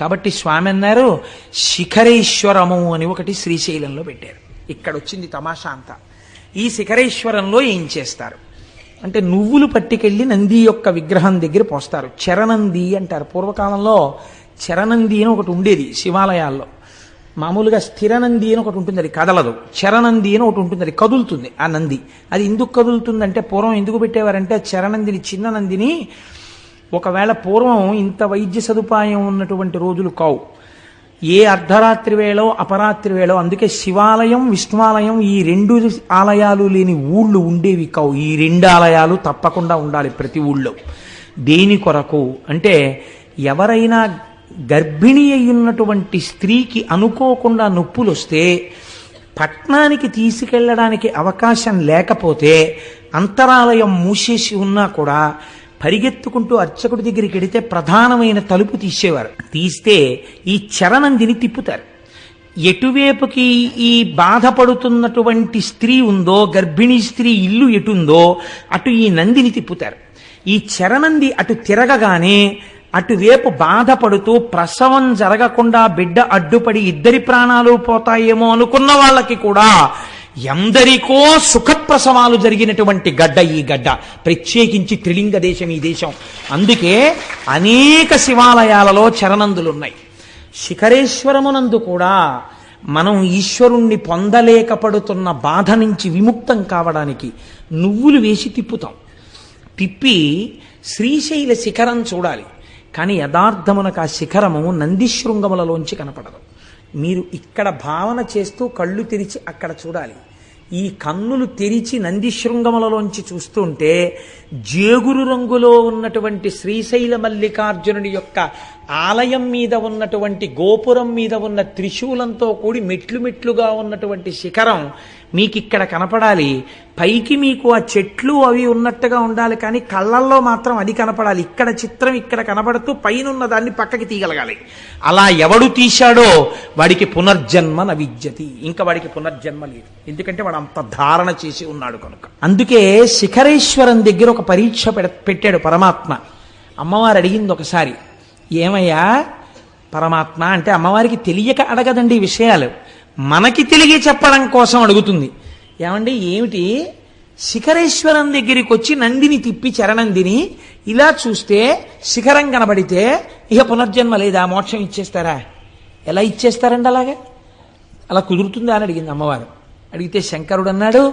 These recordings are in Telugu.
కాబట్టి స్వామి అన్నారు శిఖరేశ్వరము అని ఒకటి శ్రీశైలంలో పెట్టారు. ఇక్కడ వచ్చింది తమాషా అంతా. ఈ శిఖరేశ్వరంలో ఏం చేస్తారు? అంటే నువ్వులు పట్టుకెళ్ళి నంది యొక్క విగ్రహం దగ్గర పోస్తారు. చరణంది అంటారు. పూర్వకాలంలో చరనంది అని ఒకటి ఉండేది శివాలయాల్లో. మామూలుగా స్థిర నంది అని ఒకటి ఉంటుంది అది కదలదు. చరణంది అని ఒకటి ఉంటుంది అది కదులుతుంది ఆ నంది. అది ఎందుకు కదులుతుందంటే పూర్వం ఎందుకు పెట్టేవారంటే చరణందిని చిన్న నందిని ఒకవేళ పూర్వం ఇంత వైద్య సదుపాయం ఉన్నటువంటి రోజులు కావు. ఏ అర్ధరాత్రి వేళో అపరాత్రి వేళో అందుకే శివాలయం విష్ణువాలయం ఈ రెండు ఆలయాలు లేని ఊళ్ళు ఉండేవి కావు. ఈ రెండు ఆలయాలు తప్పకుండా ఉండాలి ప్రతి ఊళ్ళో. దేని కొరకు అంటే ఎవరైనా గర్భిణి అయ్యున్నటువంటి స్త్రీకి అనుకోకుండా నొప్పులు వస్తే పట్నానికి తీసుకెళ్ళడానికి అవకాశం లేకపోతే అంతరాలయం మూసేసి ఉన్నా కూడా పరిగెత్తుకుంటూ అర్చకుడి దగ్గరికి వెడితే ప్రధానమైన తలుపు తీసేవారు. తీస్తే ఈ చరణందిని తిప్పుతారు. ఎటువైపుకి ఈ బాధపడుతున్నటువంటి స్త్రీ ఉందో గర్భిణీ స్త్రీ ఇల్లు ఎటుందో అటు ఈ నందిని తిప్పుతారు. ఈ చరణంది అటు తిరగగానే అటువైపు బాధపడుతూ ప్రసవం జరగకుండా బిడ్డ అడ్డుపడి ఇద్దరి ప్రాణాలు పోతాయేమో అనుకున్న వాళ్ళకి కూడా ఎందరికో సుఖప్రసవాలు జరిగినటువంటి గడ్డ ఈ గడ్డ. ప్రత్యేకించి త్రిలింగ దేశం ఈ దేశం. అందుకే అనేక శివాలయాలలో చరణందులున్నాయి. శిఖరేశ్వరమునందు కూడా మనం ఈశ్వరుణ్ణి పొందలేకపడుతున్న బాధ నుంచి విముక్తం కావడానికి నువ్వులు వేసి తిప్పుతాం. తిప్పి శ్రీశైల శిఖరం చూడాలి. కానీ యథార్థమునకు ఆ శిఖరము నందిశృంగములలోంచి కనపడదు. మీరు ఇక్కడ భావన చేస్తూ కళ్ళు తెరిచి అక్కడ చూడాలి. ఈ కన్నులు తెరిచి నందిశృంగములలోంచి చూస్తుంటే జేగురు రంగులో ఉన్నటువంటి శ్రీశైల మల్లికార్జునుడి యొక్క ఆలయం మీద ఉన్నటువంటి గోపురం మీద ఉన్న త్రిశూలంతో కూడి మెట్లు మెట్లుగా ఉన్నటువంటి శిఖరం మీకు ఇక్కడ కనపడాలి. పైకి మీకు ఆ చెట్లు అవి ఉన్నట్టుగా ఉండాలి కానీ కళ్ళల్లో మాత్రం అది కనపడాలి. ఇక్కడ చిత్రం ఇక్కడ కనపడుతూ పైన ఉన్న దాన్ని పక్కకి తీయగలగాలి. అలా ఎవడు తీశాడో వాడికి పునర్జన్మ నవిద్యతి. ఇంకా వాడికి పునర్జన్మ లేదు. ఎందుకంటే వాడు అంత ధారణ చేసి ఉన్నాడు కనుక. అందుకే శిఖరేశ్వరం దగ్గర ఒక పరీక్ష పెడ- పెట్టాడు పరమాత్మ. అమ్మవారు అడిగింది ఒకసారి ఏమయ్యా? పరమాత్మ అంటే అమ్మవారికి తెలియక అడగదండి ఈ విషయాలు. మనకి తెలియ చెప్పడం కోసం అడుగుతుంది. ఏమండి ఏమిటి? శిఖరేశ్వరం దగ్గరికి వచ్చి నందిని తిప్పి చరణందిని ఇలా చూస్తే శిఖరం కనబడితే ఇక పునర్జన్మ లేదా? మోక్షం ఇచ్చేస్తారా? ఎలా ఇచ్చేస్తారండి అలాగే? అలా కుదురుతుందా అని అడిగింది అమ్మవారు. అడిగితే శంకరుడు అన్నాడు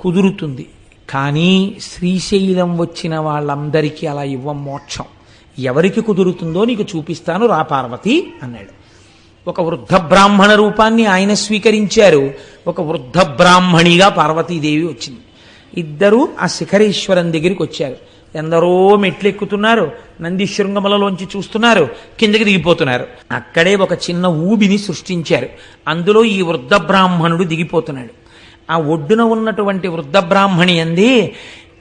కుదురుతుంది. కానీ శ్రీశైలం వచ్చిన వాళ్ళందరికీ అలా ఇవ్వం మోక్షం. ఎవరికి కుదురుతుందో నీకు చూపిస్తాను రా పార్వతి అన్నాడు. ఒక వృద్ధ బ్రాహ్మణ రూపాన్ని ఆయన స్వీకరించారు. ఒక వృద్ధ బ్రాహ్మణిగా పార్వతీదేవి వచ్చింది. ఇద్దరూ ఆ శిఖరేశ్వరం దగ్గరికి వచ్చారు. ఎందరో మెట్లు ఎక్కుతున్నారు నంది శృంగములలోంచి చూస్తున్నారు కిందకి దిగిపోతున్నారు. అక్కడే ఒక చిన్న ఊబిని సృష్టించారు. అందులో ఈ వృద్ధ బ్రాహ్మణుడు దిగిపోతున్నాడు. ఆ ఒడ్డున ఉన్నటువంటి వృద్ధ బ్రాహ్మణి అంది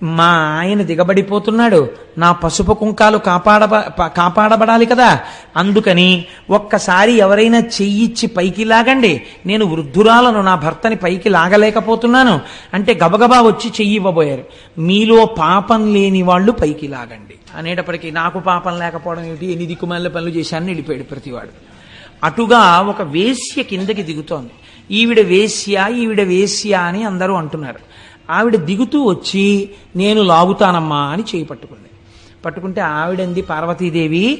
మా ఆయన దిగబడిపోతున్నాడు. నా పసుపు కుంకాలు కాపాడబ ప- కాపాడబడాలి కదా. అందుకని ఒక్కసారి ఎవరైనా చెయ్యిచ్చి పైకి లాగండి. నేను వృద్ధురాలను నా భర్తని పైకి లాగలేకపోతున్నాను. అంటే గబగబా వచ్చి చెయ్యి ఇవ్వబోయారు. మీలో పాపం లేని వాళ్ళు పైకి లాగండి. అనేటప్పటికీ నాకు పాపం లేకపోవడం ఏమిటి? ఎన్ని దిక్కుమాల పనులు చేశాను వెళ్ళిపోయాడు ప్రతివాడు. అటుగా ఒక వేశ్య కిందకి దిగుతోంది. ఈవిడ వేశ్య ఈవిడ వేశ్య అని అందరూ అంటున్నారు. ఆవిడ దిగుతూ వచ్చి నేను లాగుతానమ్మా అని చేయి పట్టుకుంది. పట్టుకుంటే ఆవిడంది పార్వతీదేవి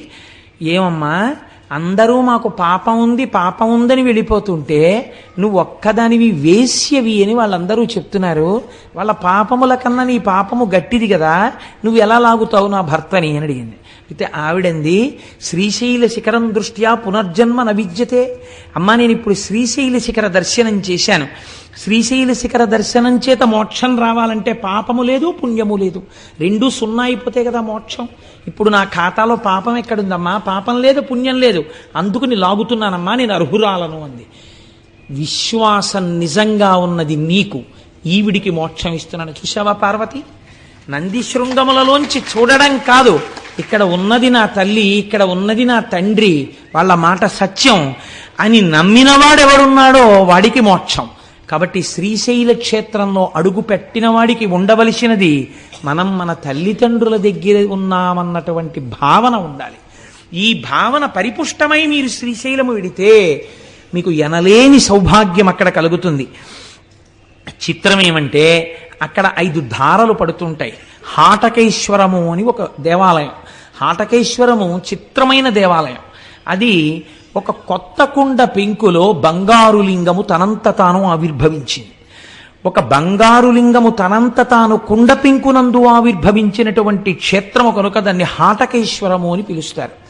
ఏమమ్మా అందరూ మాకు పాపం ఉంది పాపం ఉందని వెళ్ళిపోతుంటే నువ్వు ఒక్కదానివి వేశ్యవి అని వాళ్ళందరూ చెప్తున్నారు. వాళ్ళ పాపముల కన్నా నీ పాపము గట్టిది కదా నువ్వు ఎలా లాగుతావు నా భర్తని? అని అడిగింది. అయితే ఆవిడంది శ్రీశైల శిఖరం దృష్ట్యా పునర్జన్మ నవిద్యతే అమ్మా నేను ఇప్పుడు శ్రీశైల శిఖర దర్శనం చేశాను. శ్రీశైల శిఖర దర్శనం చేత మోక్షం రావాలంటే పాపము లేదు పుణ్యము లేదు. రెండు సున్నా అయిపోతే కదా మోక్షం. ఇప్పుడు నా ఖాతాలో పాపం ఎక్కడుందమ్మా? పాపం లేదు పుణ్యం లేదు. అందుకుని లాగుతున్నానమ్మా నేను అర్హురాలను అంది. విశ్వాసం నిజంగా ఉన్నది నీకు. ఈవిడికి మోక్షం ఇస్తున్నాను. చూసావా పార్వతి? నంది శృంగములలోంచి చూడడం కాదు. ఇక్కడ ఉన్నది నా తల్లి ఇక్కడ ఉన్నది నా తండ్రి వాళ్ళ మాట సత్యం అని నమ్మినవాడెవడున్నాడో వాడికి మోక్షం. కాబట్టి శ్రీశైల క్షేత్రంలో అడుగు పెట్టిన వాడికి ఉండవలసినది మనం మన తల్లిదండ్రుల దగ్గర ఉన్నామన్నటువంటి భావన ఉండాలి. ఈ భావన పరిపుష్టమై మీరు శ్రీశైలము విడితే మీకు ఎనలేని సౌభాగ్యం అక్కడ కలుగుతుంది. చిత్రం ఏమంటే అక్కడ ఐదు ధారలు పడుతుంటాయి. హాటకేశ్వరము అని ఒక దేవాలయం. హాటకేశ్వరము చిత్రమైన దేవాలయం. అది ఒక కొత్త కుండ పెంకులో బంగారు లింగము తనంత తాను ఆవిర్భవించింది. ఒక బంగారు లింగము తనంత తాను కుండ పెంకునందు ఆవిర్భవించినటువంటి క్షేత్రము కనుక దాన్ని హాటకేశ్వరము అని పిలుస్తారు.